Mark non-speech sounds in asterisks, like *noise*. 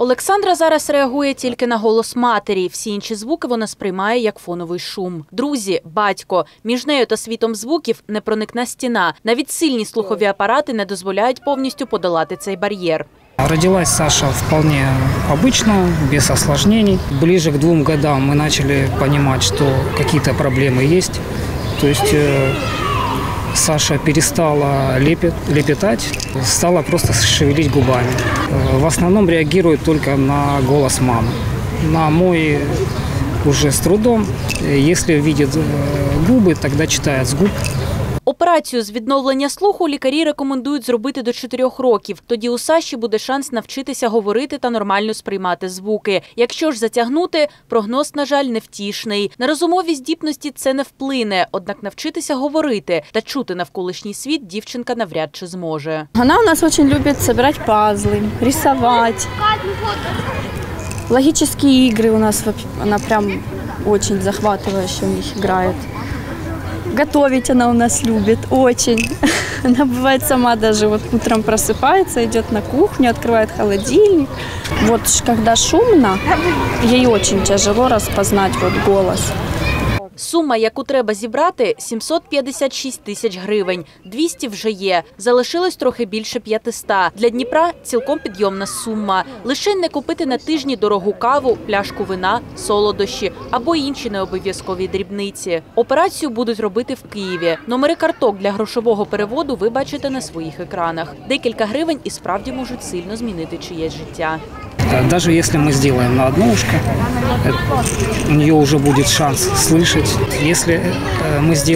Олександра зараз реагує тільки на голос матері. Всі інші звуки вона сприймає як фоновий шум. Друзі, батько. Між нею та світом звуків непроникна стіна. Навіть сильні слухові апарати не дозволяють повністю подолати цей бар'єр. Родилась Саша вполне обычно, без осложнений. Ближе к двум годам мы начали понимать, что какие-то проблемы есть. То есть э, Саша перестала лепет, лепетать, стала просто шевелить губами. Э, В основном реагирует только на голос мамы. На мой уже с трудом. Э, Если видит э, губы, тогда читает с губ. Операцію з відновлення слуху лікарі рекомендують зробити до 4 років. Тоді у Саші буде шанс навчитися говорити та нормально сприймати звуки. Якщо ж затягнути, прогноз, на жаль, невтішний. На розумові здібності це не вплине, однак навчитися говорити та чути навколишній світ дівчинка навряд чи зможе. Она у нас очень любит собирать пазлы, рисовать. Логические игры у нас, вообще- она прям очень захватывающе в них играет. Готовить она у нас любит, очень. *laughs* Она бывает сама даже вот утром просыпается, идет на кухню, открывает холодильник. Вот когда шумно, ей очень тяжело распознать вот голос. Сума, яку треба зібрати, 756 тисяч гривень. 200 вже є. Залишилось трохи більше 500. Для Дніпра цілком підйомна сума. Лише не купити на тижні дорогу каву, пляшку вина, солодощі або інші необов'язкові дрібниці. Операцію будуть робити в Києві. Номери карток для грошового переводу ви бачите на своїх екранах. Декілька гривень і справді можуть сильно змінити чиєсь життя. Э, Даже если мы сделаем на одно ушко, э, у нее уже будет шанс слышать. Если э, мы сделаем